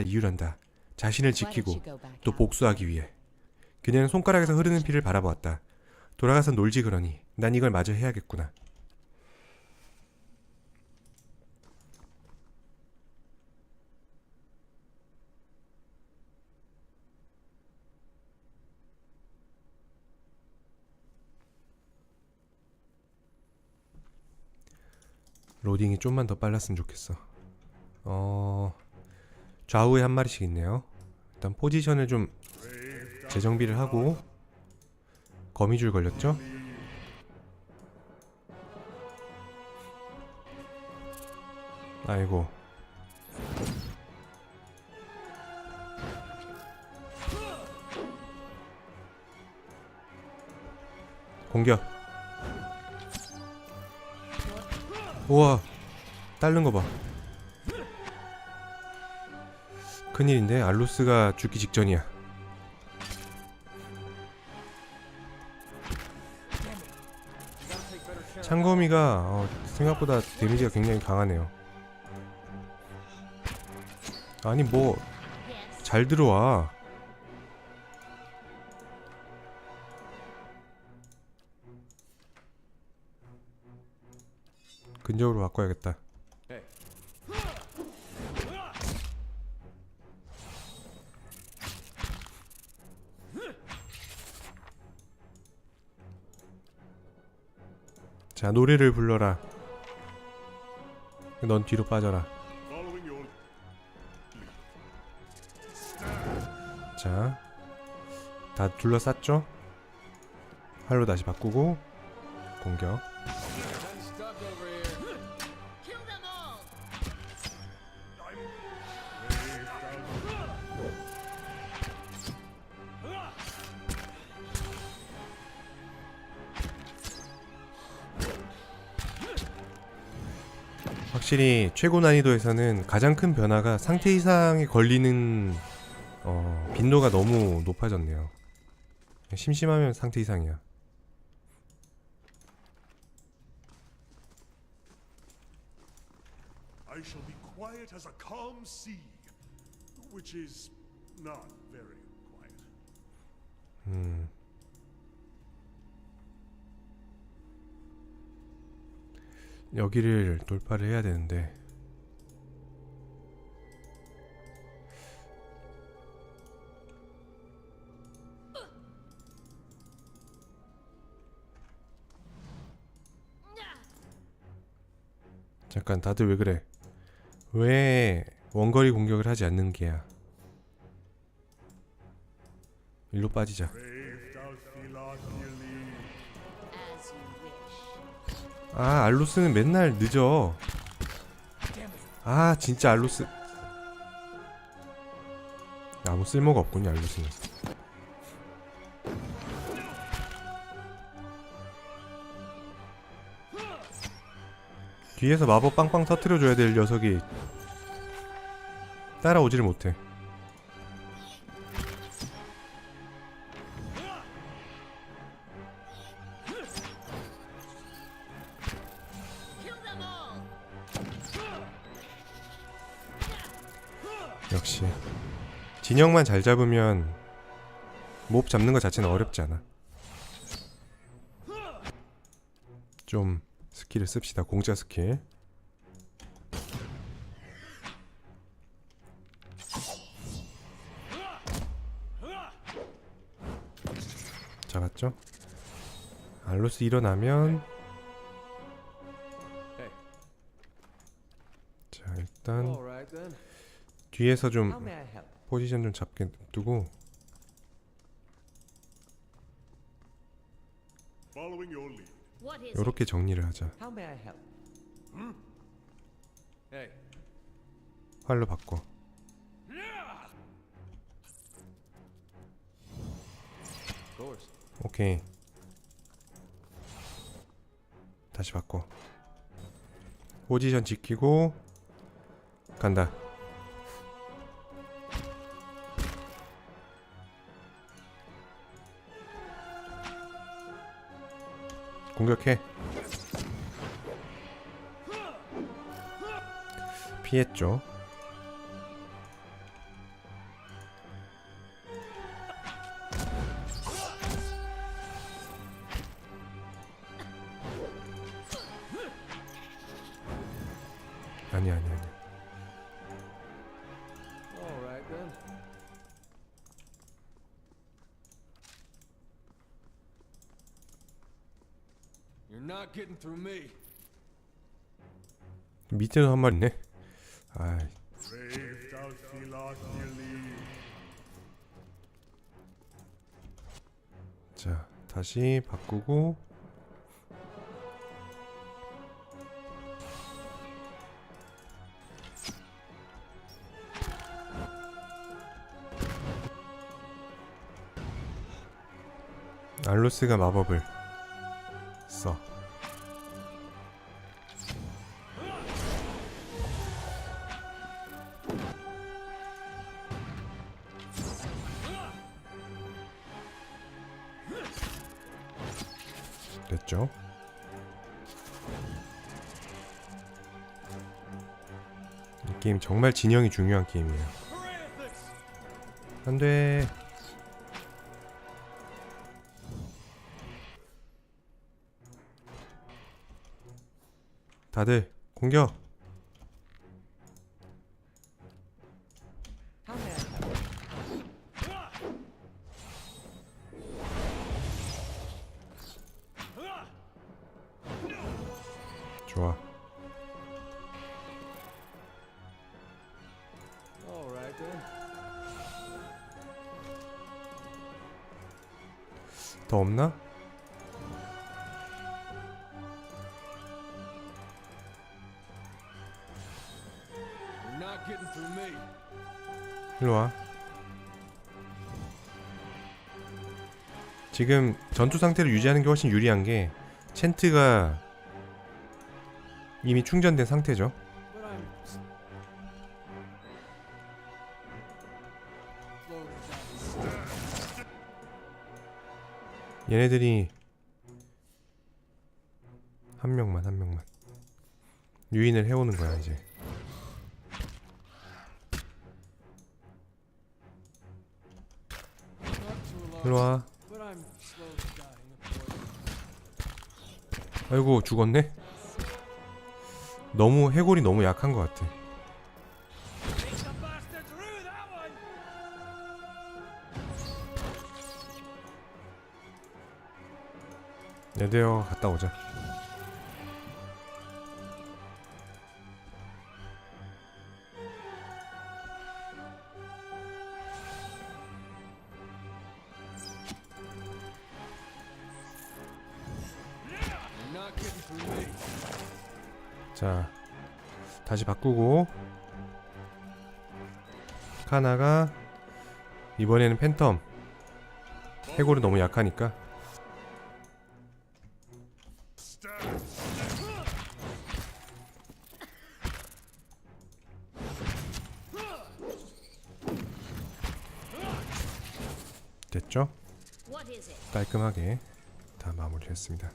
이유란다. 자신을 지키고 또 복수하기 위해. 그녀는 손가락에서 흐르는 피를 바라보았다. 돌아가서 놀지 그러니 난 이걸 마저 해야겠구나. 로딩이 좀만 더 빨랐으면 좋겠어. 어 좌우에 한 마리씩 있네요. 일단 포지션을 좀 재정비를 하고 거미줄 걸렸죠? 아이고 공격 우와 딸른 거봐 큰일인데 알로스가 죽기 직전이야. 창거미가 어, 생각보다 데미지가 굉장히 강하네요. 아니 뭐 잘 들어와. 근접으로 바꿔야겠다 자 노래를 불러라 넌 뒤로 빠져라 자, 다 둘러쌌죠? 활로 다시 바꾸고 공격. 확실히 최고 난이도에서는 가장 큰 변화가 상태 이상에 걸리는 어, 빈도가 너무 높아졌네요. 심심하면 상태 이상이야. I 여기를 돌파를 해야 되는데 잠깐 다들 왜 그래? 왜 원거리 공격을 하지 않는 게야? 일로 빠지자. 아 알로스는 맨날 늦어. 아 진짜 알로스. 아무 쓸모가 없군요 알로스는. 뒤에서 마법 빵빵 터트려줘야 될 녀석이 따라오지를 못해 역시 진영만 잘 잡으면 몹 잡는 것 자체는 어렵지 않아. 좀 스킬을 씁시다. 공짜 스킬. 잡았죠? 알로스 일어나면 자 일단. 뒤에서 좀? 포지션 좀 잡게 두고 Following your lead. What is 요렇게 정리를 하자. How may I help? Hey, 활로 바꿔. of course. 오케이. 다시 바꿔. 포지션 지키고 간다. 공격해. 피했죠. 밑에도 한 마리 있네. 아. 자 다시 바꾸고 알로스가 마법을 써. 게임 정말 진영이 중요한 게임이에요. 안 돼. 다들 공격. 좋아. 더 없나? You're not getting through me. 일로 와. 지금 전투 상태를 유지하는 게 훨씬 유리한 게 챈트가 이미 충전된 상태죠. 얘네들이 한 명만 한 명만 유인을 해오는 거야 이제. Not too long. 일로 와. But I'm slowly dying of boredom. 아이고 죽었네. 너무 해골이 너무 약한 것 같아. 네데어 갔다 오자. 자 다시 바꾸고. 카나가 이번에는 팬텀. 해골이 너무 약하니까 됐죠? What is it? 깔끔하게 다 마무리했습니다.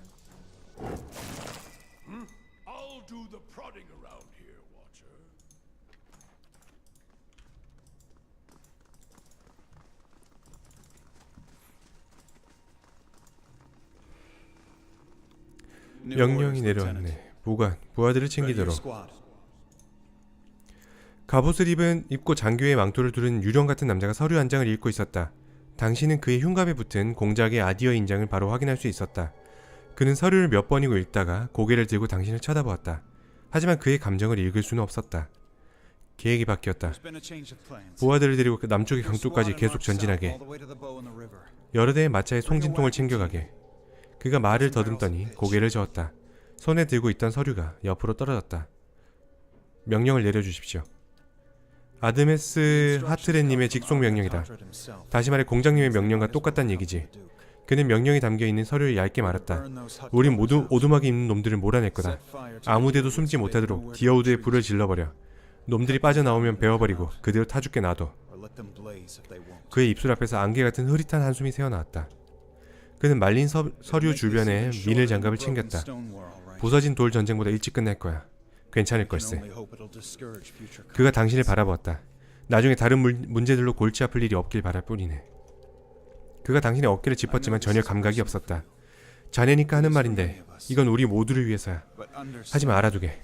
명령이 내려왔네. 보관, 부하들을 챙기도록. 갑옷을 입은 입고 장교의 망토를 두른 유령 같은 남자가 서류 한 장을 읽고 있었다. 당신은 그의 흉갑에 붙은 공작의 아디어 인장을 바로 확인할 수 있었다. 그는 서류를 몇 번이고 읽다가 고개를 들고 당신을 쳐다보았다. 하지만 그의 감정을 읽을 수는 없었다. 계획이 바뀌었다. 부하들을 데리고 그 남쪽의 강쪽까지 계속 전진하게. 여러 대의 마차에 송진통을 챙겨가게. 그가 말을 더듬더니 고개를 저었다. 손에 들고 있던 서류가 옆으로 떨어졌다. 명령을 내려주십시오. 아드메스 하트레님의 직속 명령이다. 다시 말해 공장님의 명령과 똑같단 얘기지. 그는 명령이 담겨 있는 서류를 얇게 말했다. 우린 모두 오두막에 있는 놈들을 몰아낼 거다. 아무데도 숨지 못하도록 디어우드에 불을 질러버려. 놈들이 빠져나오면 베어버리고 그대로 타 죽게 놔둬. 그의 입술 앞에서 안개 같은 흐릿한 한숨이 새어나왔다. 그는 말린 서, 서류 주변에 미늘 장갑을 챙겼다. 부서진 돌 전쟁보다 일찍 끝날 거야. 괜찮을 걸세. 그가 당신을 바라보았다. 나중에 다른 물, 문제들로 골치 아플 일이 없길 바랄 뿐이네. 그가 당신의 어깨를 짚었지만 전혀 감각이 없었다. 자네니까 하는 말인데 이건 우리 모두를 위해서야. 하지만 알아두게.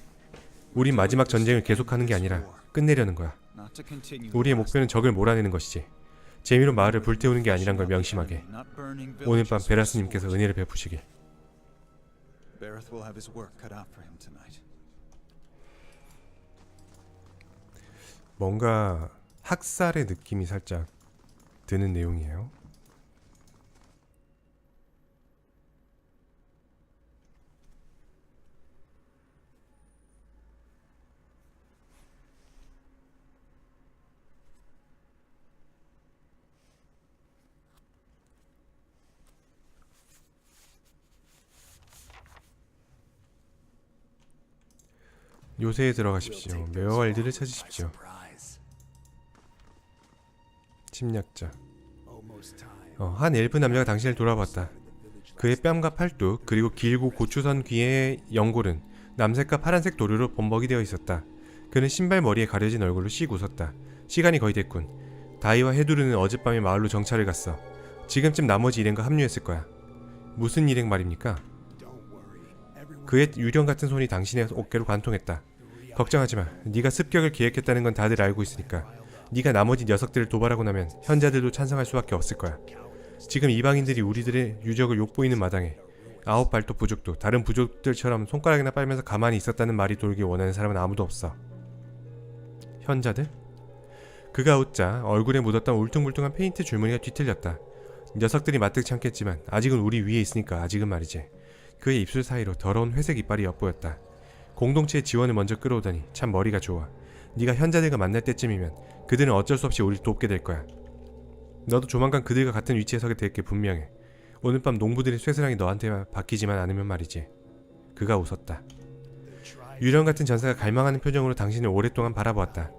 우린 마지막 전쟁을 계속하는 게 아니라 끝내려는 거야. 우리의 목표는 적을 몰아내는 것이지. 재미로 마을을 불태우는 게 아니란 걸 명심하게. 오늘 밤 베라스님께서 은혜를 베푸시길. Bareth will have his work cut out for him tonight. 뭔가 학살의 느낌이 살짝 드는 내용이에요. 요새에 들어가십시오. 메어왈드를 찾으십시오. 침략자. 어, 한 엘프 남자가 당신을 돌아봤다. 그의 뺨과 팔뚝 그리고 길고 고추선 귀의 연골은 남색과 파란색 도료로 범벅이 되어 있었다. 그는 신발 머리에 가려진 얼굴로 씩 웃었다. 시간이 거의 됐군. 다이와 헤두르는 어젯밤에 마을로 정찰을 갔어. 지금쯤 나머지 일행과 합류했을 거야. 무슨 일행 말입니까? 그의 유령 같은 손이 당신의 어깨로 관통했다. 걱정하지 마. 네가 습격을 계획했다는 건 다들 알고 있으니까. 네가 나머지 녀석들을 도발하고 나면 현자들도 찬성할 수밖에 없을 거야. 지금 이방인들이 우리들의 유적을 욕보이는 마당에 아홉 발톱 부족도 다른 부족들처럼 손가락이나 빨면서 가만히 있었다는 말이 돌길 원하는 사람은 아무도 없어. 현자들? 그가 웃자 얼굴에 묻었던 울퉁불퉁한 페인트 줄무늬가 뒤틀렸다. 녀석들이 마뜩치 않겠지만 아직은 우리 위에 있으니까 아직은 말이지. 그의 입술 사이로 더러운 회색 이빨이 엿보였다. 공동체의 지원을 먼저 끌어오다니 참 머리가 좋아. 네가 현자들과 만날 때쯤이면 그들은 어쩔 수 없이 우리를 돕게 될 거야. 너도 조만간 그들과 같은 위치에 서게 될 게 분명해. 오늘 밤 농부들의 쇠사랑이 너한테 바뀌지만 않으면 말이지. 그가 웃었다. 유령 같은 전사가 갈망하는 표정으로 당신을 오랫동안 바라보았다.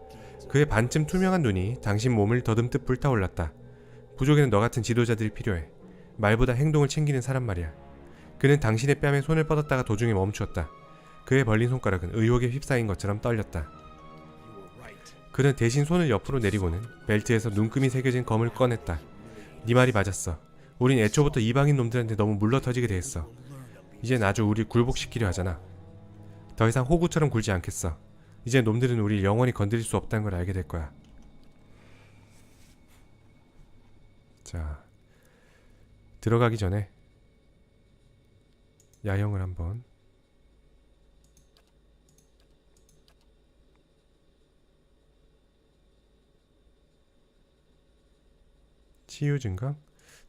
그의 반쯤 투명한 눈이 당신 몸을 더듬듯 불타올랐다. 부족에는 너 같은 지도자들이 필요해. 말보다 행동을 챙기는 사람 말이야. 그는 당신의 뺨에 손을 뻗었다가 도중에 멈추었다. 그의 벌린 손가락은 의혹에 휩싸인 것처럼 떨렸다. 그는 대신 손을 옆으로 내리고는 벨트에서 눈금이 새겨진 검을 꺼냈다. 네 말이 맞았어. 우린 애초부터 이방인 놈들한테 너무 물러터지게 됐어. 이젠 아주 우릴 굴복시키려 하잖아. 더 이상 호구처럼 굴지 않겠어. 이제 놈들은 우릴 영원히 건드릴 수 없다는 걸 알게 될 거야. 자, 들어가기 전에 야영을 한번. 치유 증강?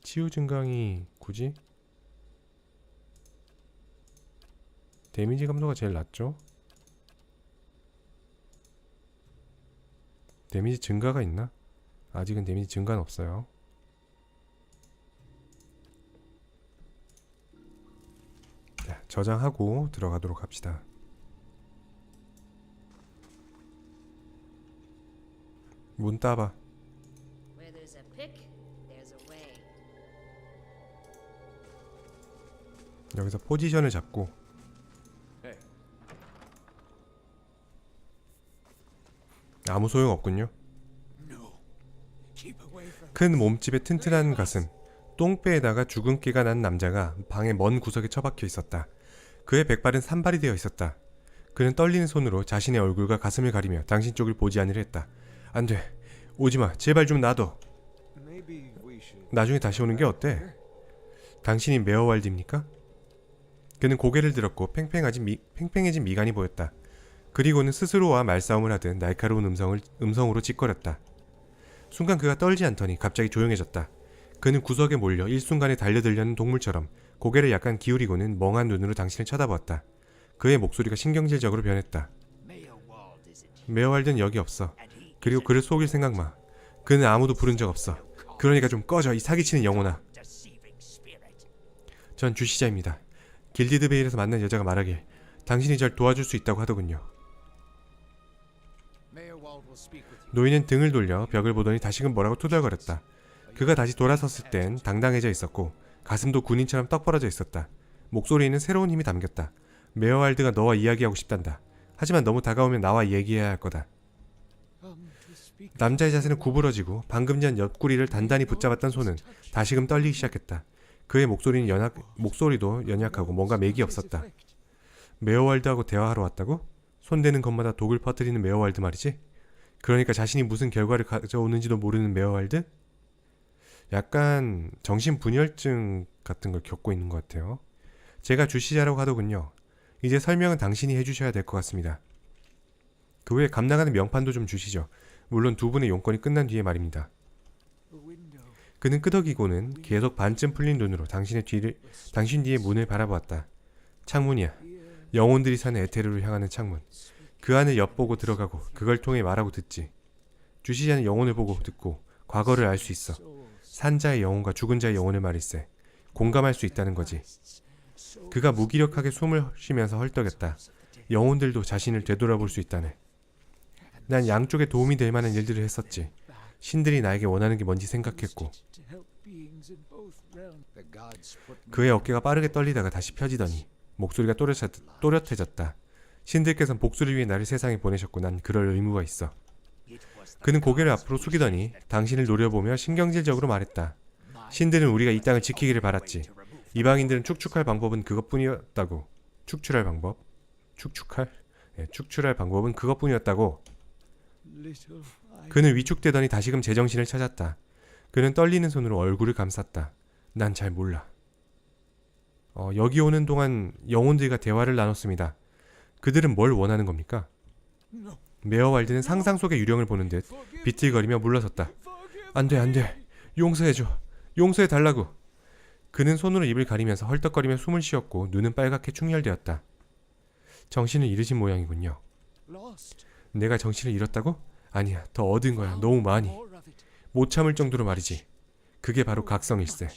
치유 증강이 굳이? 데미지 감도가 제일 낮죠? 데미지 증가가 있나? 아직은 데미지 증가는 없어요. 자, 저장하고 들어가도록 합시다. 문 따봐. 여기서 포지션을 잡고 아무 소용 없군요. 큰 몸집에 튼튼한 가슴, 똥배에다가 주근깨가 난 남자가 방의 먼 구석에 처박혀 있었다. 그의 백발은 산발이 되어 있었다. 그는 떨리는 손으로 자신의 얼굴과 가슴을 가리며 당신 쪽을 보지 않으려 했다. 안 돼. 오지 마. 제발 좀 놔둬. 나중에 다시 오는 게 어때? 당신이 메어왈드입니까? 그는 고개를 들었고 팽팽해진, 미, 팽팽해진 미간이 보였다. 그리고는 스스로와 말싸움을 하듯 날카로운 음성을, 음성으로 짓거렸다. 순간 그가 떨지 않더니 갑자기 조용해졌다. 그는 구석에 몰려 일순간에 달려들려는 동물처럼 고개를 약간 기울이고는 멍한 눈으로 당신을 쳐다보았다. 그의 목소리가 신경질적으로 변했다. 메어왈드는 여기 없어. 그리고 그를 속일 생각 마. 그는 아무도 부른 적 없어. 그러니까 좀 꺼져 이 사기치는 영혼아. 전 주시자입니다. 길디드 베일에서 만난 여자가 말하길 당신이 절 도와줄 수 있다고 하더군요. 노인은 등을 돌려 벽을 보더니 다시금 뭐라고 투덜거렸다. 그가 다시 돌아섰을 땐 당당해져 있었고 가슴도 군인처럼 떡 벌어져 있었다. 목소리에는 새로운 힘이 담겼다. 메어왈드가 너와 이야기하고 싶단다. 하지만 너무 다가오면 나와 얘기해야 할 거다. 남자의 자세는 구부러지고 방금 전 옆구리를 단단히 붙잡았던 손은 다시금 떨리기 시작했다. 그의 목소리는 연약 목소리도 연약하고 뭔가 맥이 없었다. 메어왈드하고 대화하러 왔다고? 손대는 것마다 독을 퍼뜨리는 메어왈드 말이지? 그러니까 자신이 무슨 결과를 가져오는지도 모르는 메어왈드? 약간 정신분열증 같은 걸 겪고 있는 것 같아요. 제가 주시자라고 하더군요. 이제 설명은 당신이 해주셔야 될 것 같습니다. 그 후에 감나가는 명판도 좀 주시죠. 물론 두 분의 용건이 끝난 뒤에 말입니다. 그는 끄덕이고는 계속 반쯤 풀린 눈으로 당신의 뒤를 당신 뒤의 문을 바라보았다. 창문이야. 영혼들이 사는 에테르로 향하는 창문. 그 안을 엿보고 들어가고 그걸 통해 말하고 듣지. 주시자는 영혼을 보고 듣고 과거를 알 수 있어. 산 자의 영혼과 죽은 자의 영혼을 말일세. 공감할 수 있다는 거지. 그가 무기력하게 숨을 쉬면서 헐떡였다. 영혼들도 자신을 되돌아볼 수 있다네. 난 양쪽에 도움이 될 만한 일들을 했었지. 신들이 나에게 원하는 게 뭔지 생각했고 그의 어깨가 빠르게 떨리다가 다시 펴지더니 목소리가 또렷, 또렷 해졌다. 신들께서는 복수를 위해 나를 세상에 보내셨고 난 그럴 의무가 있어. 그는 고개를 앞으로 숙이더니 당신을 노려보며 신경질적으로 말했다. 신들은 우리가 이 땅을 지키기를 바랐지. 이방인들은 축축할 방법은 그것뿐이었다고. 축출할 방법? 축축할? 예, 축출할 방법은 그것뿐이었다고. 그는 위축되더니 다시금 제정신을 찾았다. 그는 떨리는 손으로 얼굴을 감쌌다. 난 잘 몰라. 어, 여기 오는 동안 영혼들과 대화를 나눴습니다. 그들은 뭘 원하는 겁니까? 메어왈드는 상상 속의 유령을 보는 듯 비틀거리며 물러섰다. 안 돼, 안 돼. 용서해줘. 용서해 달라고. 그는 손으로 입을 가리면서 헐떡거리며 숨을 쉬었고 눈은 빨갛게 충혈되었다. 정신을 잃으신 모양이군요. 내가 정신을 잃었다고? 아니야, 더 얻은 거야. 너무 많이. 못 참을 정도로 말이지. 그게 바로 각성일세.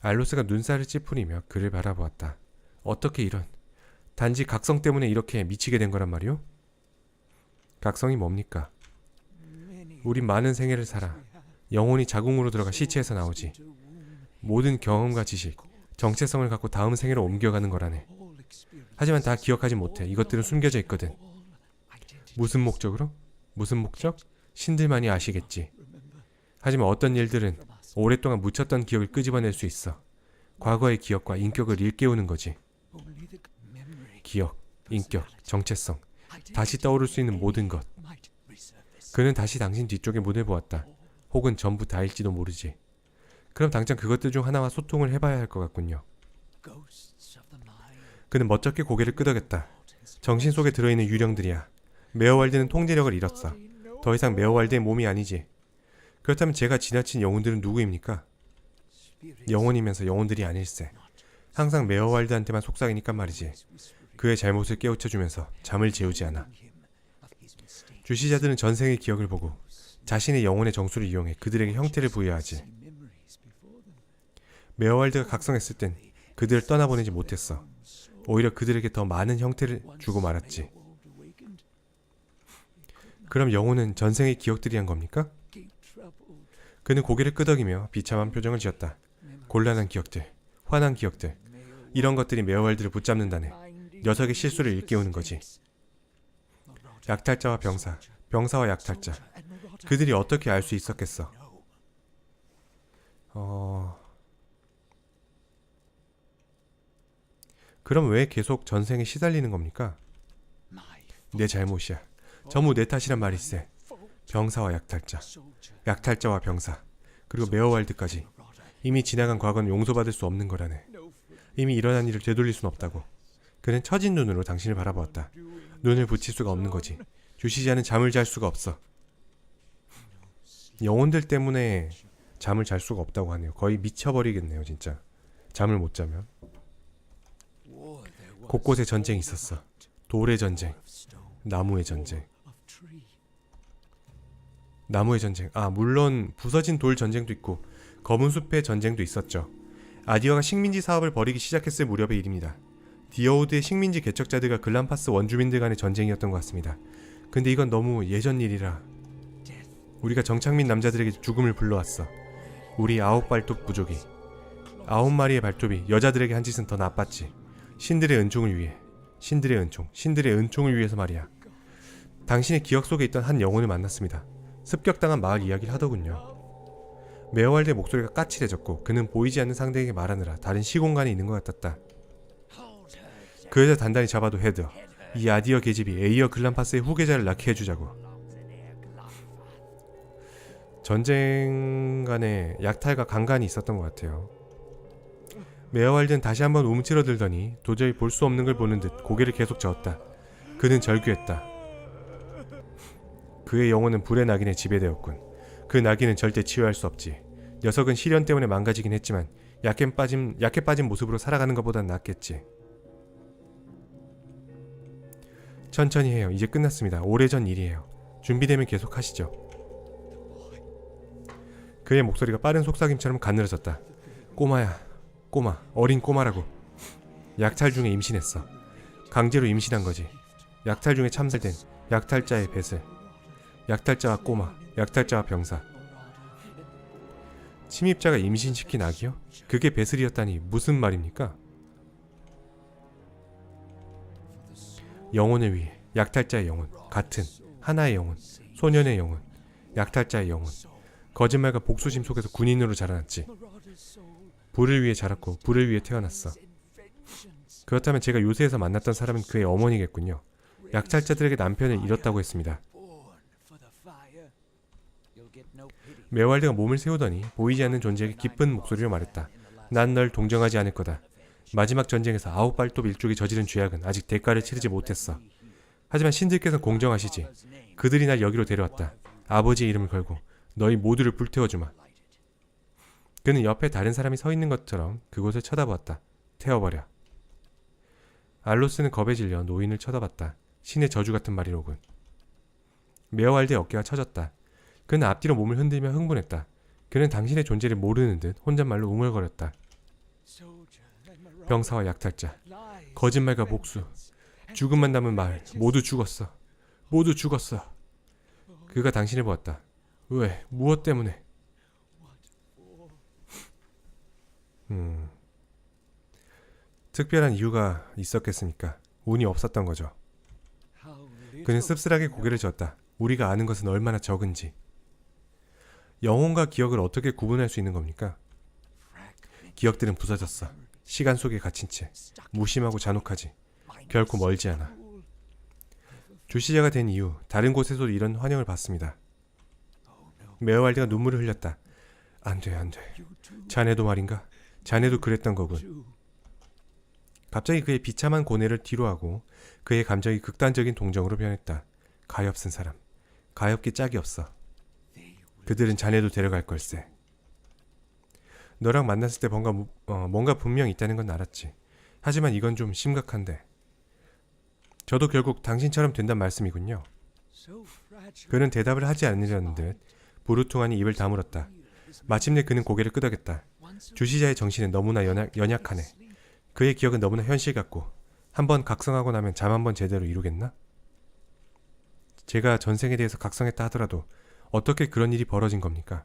알로스가 눈살을 찌푸리며 그를 바라보았다. 어떻게 이런? 단지 각성 때문에 이렇게 미치게 된 거란 말이오? 각성이 뭡니까? 우린 많은 생애를 살아. 영혼이 자궁으로 들어가 시체에서 나오지. 모든 경험과 지식, 정체성을 갖고 다음 생애로 옮겨가는 거라네. 하지만 다 기억하지 못해. 이것들은 숨겨져 있거든. 무슨 목적으로? 무슨 목적? 신들만이 아시겠지. 하지만 어떤 일들은. 오랫동안 묻혔던 기억을 끄집어낼 수 있어. 과거의 기억과 인격을 일깨우는 거지. 기억, 인격, 정체성. 다시 떠오를 수 있는 모든 것. 그는 다시 당신 뒤쪽의 문을 보았다. 혹은 전부 다일지도 모르지. 그럼 당장 그것들 중 하나와 소통을 해봐야 할 것 같군요. 그는 멋쩍게 고개를 끄덕였다. 정신 속에 들어있는 유령들이야. 메어왈드는 통제력을 잃었어. 더 이상 메어왈드의 몸이 아니지. 그렇다면 제가 지나친 영혼들은 누구입니까? 영혼이면서 영혼들이 아닐세. 항상 메어왈드한테만 속삭이니까 말이지. 그의 잘못을 깨우쳐주면서 잠을 재우지 않아. 주시자들은 전생의 기억을 보고 자신의 영혼의 정수를 이용해 그들에게 형태를 부여하지. 메어왈드가 각성했을 땐 그들을 떠나보내지 못했어. 오히려 그들에게 더 많은 형태를 주고 말았지. 그럼 영혼은 전생의 기억들이 한 겁니까? 그는 고개를 끄덕이며 비참한 표정을 지었다. 곤란한 기억들, 화난 기억들, 이런 것들이 메어왈드를 붙잡는다네. 녀석의 실수를 일깨우는 거지. 약탈자와 병사, 병사와 약탈자. 그들이 어떻게 알 수 있었겠어? 어... 그럼 왜 계속 전생에 시달리는 겁니까? 내 잘못이야. 전부 내 탓이란 말일세. 병사와 약탈자. 약탈자와 병사, 그리고 메어왈드까지. 이미 지나간 과거는 용서받을 수 없는 거라네. 이미 일어난 일을 되돌릴 순 없다고. 그는 처진 눈으로 당신을 바라보았다. 눈을 붙일 수가 없는 거지. 주시자는 잠을 잘 수가 없어. 영혼들 때문에 잠을 잘 수가 없다고 하네요. 거의 미쳐버리겠네요, 진짜. 잠을 못 자면. 곳곳에 전쟁이 있었어. 돌의 전쟁. 나무의 전쟁. 나무의 전쟁. 아, 물론 부서진 돌 전쟁도 있고 검은 숲의 전쟁도 있었죠. 아디어가 식민지 사업을 벌이기 시작했을 무렵의 일입니다. 디어우드의 식민지 개척자들과 글람파스 원주민들 간의 전쟁이었던 것 같습니다. 근데 이건 너무 예전 일이라 우리가 정착민 남자들에게 죽음을 불러왔어. 우리 아홉 발톱 부족이 아홉 마리의 발톱이 여자들에게 한 짓은 더 나빴지. 신들의 은총을 위해 신들의 은총, 신들의 은총을 위해서 말이야. 당신의 기억 속에 있던 한 영혼을 만났습니다. 습격당한 마을 이야기를 하더군요. 메어왈드의 목소리가 까칠해졌고 그는 보이지 않는 상대에게 말하느라 다른 시공간에 있는 것 같았다. 그 여자 단단히 잡아도 헤드. 이 아디어 계집이 에이어 글란파스의 후계자를 낳게 해주자고. 전쟁 간에 약탈과 강간이 있었던 것 같아요. 메어왈드는 다시 한번 움츠러들더니 도저히 볼 수 없는 걸 보는 듯 고개를 계속 저었다. 그는 절규했다. 그의 영혼은 불의 낙인에 지배되었군. 그 낙인은 절대 치유할 수 없지. 녀석은 시련 때문에 망가지긴 했지만 약해 빠진 약해 빠진 모습으로 살아가는 것보단 낫겠지. 천천히 해요. 이제 끝났습니다. 오래전 일이에요. 준비되면 계속 하시죠. 그의 목소리가 빠른 속삭임처럼 가늘어졌다. 꼬마야, 꼬마, 어린 꼬마라고. 약탈 중에 임신했어. 강제로 임신한 거지. 약탈 중에 참살된 약탈자의 배슬. 약탈자와 꼬마, 약탈자와 병사. 침입자가 임신시킨 아기요? 그게 배슬이었다니 무슨 말입니까? 영혼을 위해 약탈자의 영혼, 같은 하나의 영혼, 소년의 영혼, 약탈자의 영혼. 거짓말과 복수심 속에서 군인으로 자라났지. 불을 위해 자랐고 불을 위해 태어났어. 그렇다면 제가 요새에서 만났던 사람은 그의 어머니겠군요. 약탈자들에게 남편을 잃었다고 했습니다. 메왈드가 몸을 세우더니 보이지 않는 존재에게 기쁜 목소리로 말했다. 난 널 동정하지 않을 거다. 마지막 전쟁에서 아홉 발톱 일족이 저지른 죄악은 아직 대가를 치르지 못했어. 하지만 신들께서 공정하시지. 그들이 날 여기로 데려왔다. 아버지의 이름을 걸고 너희 모두를 불태워주마. 그는 옆에 다른 사람이 서 있는 것처럼 그곳을 쳐다보았다. 태워버려. 알로스는 겁에 질려 노인을 쳐다봤다. 신의 저주 같은 말이로군. 메어왈드의 어깨가 처졌다. 그는 앞뒤로 몸을 흔들며 흥분했다. 그는 당신의 존재를 모르는 듯 혼잣말로 웅얼거렸다. 병사와 약탈자, 거짓말과 복수, 죽음만 남은 마을 모두 죽었어. 모두 죽었어. 그가 당신을 보았다. 왜? 무엇 때문에? 음. 특별한 이유가 있었겠습니까? 운이 없었던 거죠. 그는 씁쓸하게 고개를 젓다. 우리가 아는 것은 얼마나 적은지. 영혼과 기억을 어떻게 구분할 수 있는 겁니까? 기억들은 부서졌어. 시간 속에 갇힌 채 무심하고 잔혹하지. 결코 멀지 않아. 주시자가 된 이후 다른 곳에서도 이런 환영을 받습니다. 메어왈드가 눈물을 흘렸다. 안 돼, 안 돼. 자네도 말인가? 자네도 그랬던 거군. 갑자기 그의 비참한 고뇌를 뒤로하고 그의 감정이 극단적인 동정으로 변했다. 가엾은 사람. 가엾기 짝이 없어. 그들은 자네도 데려갈 걸세. 너랑 만났을 때 뭔가 무- 어, 뭔가 분명 있다는 건 알았지. 하지만 이건 좀 심각한데. 저도 결국 당신처럼 된단 말씀이군요. 그는 대답을 하지 않으려는 듯 부르퉁하니 입을 다물었다. 마침내 그는 고개를 끄덕였다. 주시자의 정신은 너무나 연약, 연약하네. 그의 기억은 너무나 현실 같고 한번 각성하고 나면 잠 한번 제대로 이루겠나? 제가 전생에 대해서 각성했다 하더라도 어떻게 그런 일이 벌어진 겁니까?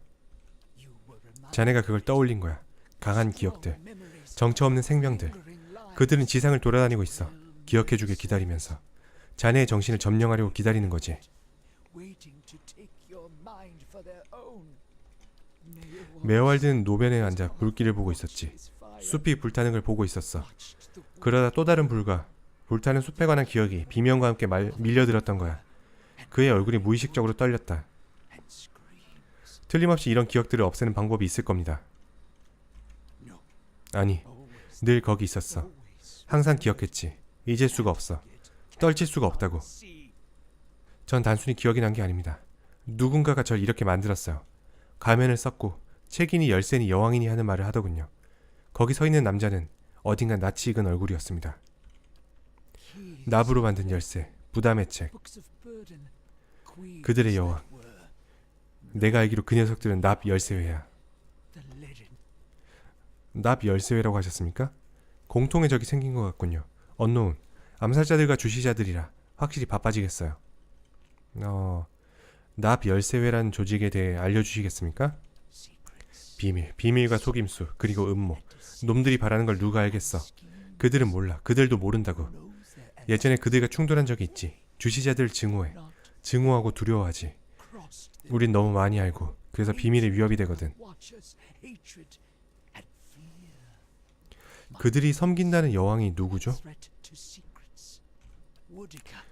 자네가 그걸 떠올린 거야. 강한 기억들, 정처 없는 생명들. 그들은 지상을 돌아다니고 있어. 기억해주길 기다리면서 자네의 정신을 점령하려고 기다리는 거지. 메어왈드는 노변에 앉아 불길을 보고 있었지. 숲이 불타는 걸 보고 있었어. 그러다 또 다른 불과 불타는 숲에 관한 기억이 비명과 함께 말, 밀려들었던 거야. 그의 얼굴이 무의식적으로 떨렸다. 틀림없이 이런 기억들을 없애는 방법이 있을 겁니다. 아니, 늘 거기 있었어. 항상 기억했지. 잊을 수가 없어. 떨칠 수가 없다고. 전 단순히 기억이 난 게 아닙니다. 누군가가 절 이렇게 만들었어요. 가면을 썼고 책이니 열쇠니 여왕이니 하는 말을 하더군요. 거기 서 있는 남자는 어딘가 낯이 익은 얼굴이었습니다. 납으로 만든 열쇠, 부담의 책, 그들의 여왕. 내가 알기로 그 녀석들은 납 열쇠회야. 납 열쇠회라고 하셨습니까? 공통의 적이 생긴 것 같군요. 언노운, 암살자들과 주시자들이라 확실히 바빠지겠어요. 어, 납 열쇠회라는 조직에 대해 알려주시겠습니까? 비밀, 비밀과 속임수, 그리고 음모. 놈들이 바라는 걸 누가 알겠어? 그들은 몰라. 그들도 모른다고. 예전에 그들과 충돌한 적이 있지. 주시자들 증오해. 증오하고 두려워하지. 우린 너무 많이 알고 그래서 비밀의 위협이 되거든. 그들이 섬긴다는 여왕이 누구죠?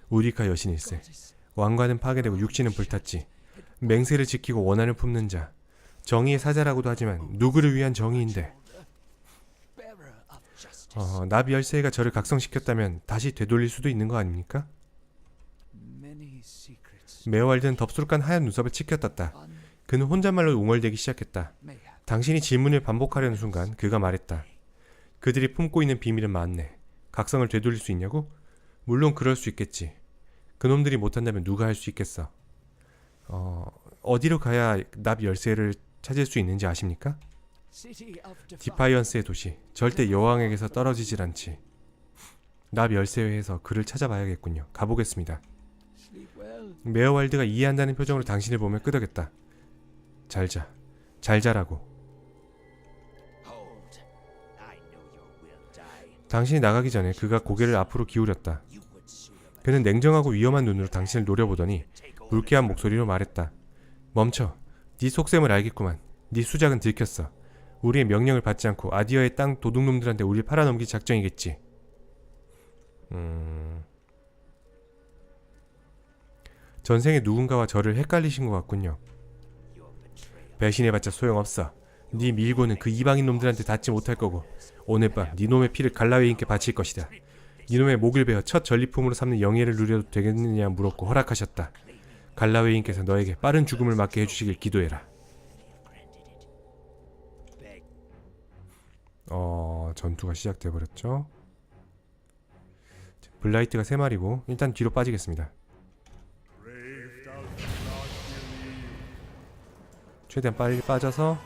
우리카 여신일세. 왕관은 파괴되고 육신은 불탔지. 맹세를 지키고 원한을 품는 자. 정의의 사자라고도 하지만 누구를 위한 정의인데. 어, 나비 열쇠가 저를 각성시켰다면 다시 되돌릴 수도 있는 거 아닙니까? 메어왈드는 덥수룩한 하얀 눈썹을 치켜떴다. Un 그는 혼잣말로 웅얼대기 시작했다. 당신이 질문을 반복하려는 순간 그가 말했다. 그들이 품고 있는 비밀은 많네. 각성을 되돌릴 수 있냐고? 물론 그럴 수 있겠지. 그놈들이 못한다면 누가 할 수 있겠어? 어, 어디로 가야 납 열쇠를 찾을 수 있는지 아십니까? 디파이언스의 도시. 절대 여왕에게서 떨어지질 않지. 납 열쇠회에서 그를 찾아봐야겠군요. 가보겠습니다. 메어왈드가 이해한다는 표정으로 당신을 보며 끄덕였다. 잘 자. 잘 자라고. 당신이 나가기 전에 그가 고개를 앞으로 기울였다. 그는 냉정하고 위험한 눈으로 당신을 노려보더니. 불쾌한 목소리로 말했다. 멈춰. 네 속셈을 알겠구만. 네 수작은 들켰어. 우리의 명령을 받지 않고 아디어의 땅 도둑놈들한테 우리를 팔아넘길 작정이겠지. 음... 전생에 누군가와 저를 헷갈리신 것 같군요. 배신해봤자 소용없어. 네 밀고는 그 이방인 놈들한테 닿지 못할 거고 오늘 밤 네 놈의 피를 갈라웨인께 바칠 것이다. 네 놈의 목을 베어 첫 전리품으로 삼는 영예를 누려도 되겠느냐 물었고 허락하셨다. 갈라웨인께서 너에게 빠른 죽음을 맞게 해주시길 기도해라. 어 전투가 시작돼 버렸죠. 블라이트가 세 마리고 일단 뒤로 빠지겠습니다. 최대한 빨리 빠져서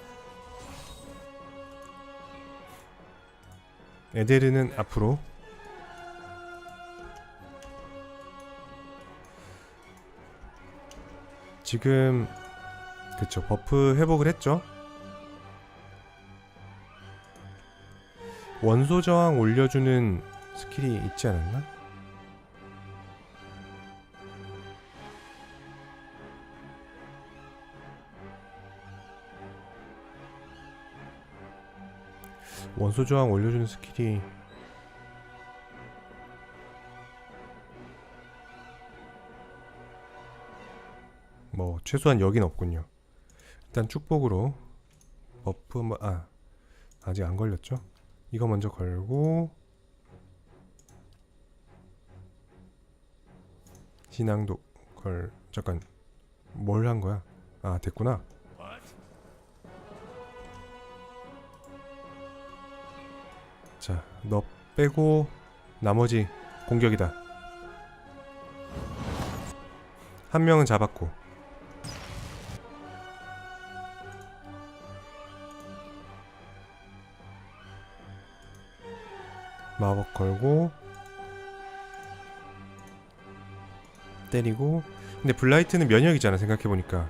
에데르는 앞으로 지금 그쵸 버프 회복을 했죠 원소 저항 올려주는 스킬이 있지 않았나? 원소 저항 올려주는 스킬이 최소한 여긴 없군요. 일단 축복으로 버프 뭐- 아 아직 안 걸렸죠? 이거 먼저 걸고 신앙도 걸 잠깐 뭘 한 거야? 아 됐구나. 자, 너 빼고 나머지 공격이다. 한 명은 잡았고. 마법 걸고 때리고. 근데 블라이트는 면역이잖아 생각해보니까.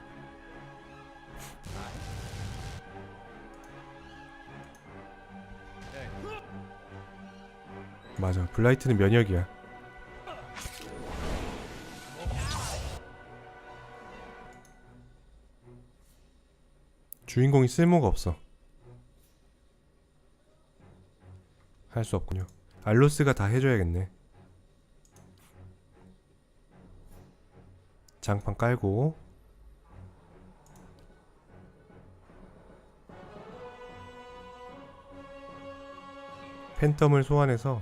맞아 블라이트는 면역이야. 주인공이 쓸모가 없어. 할 수 없군요 알로스가 다 해줘야겠네 장판 깔고 팬텀을 소환해서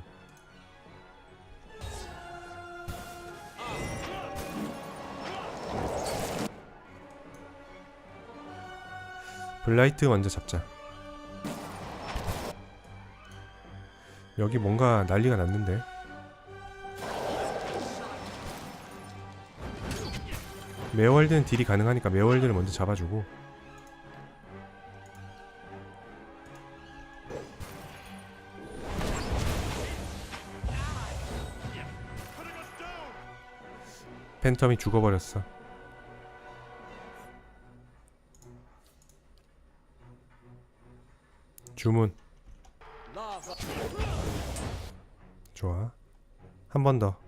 블라이트 먼저 잡자. 여기 뭔가 난리가 났는데. 메월드는 딜이 가능하니까 메월드를 먼저 잡아주고 팬텀이 죽어버렸어. 주문. 한 번 더.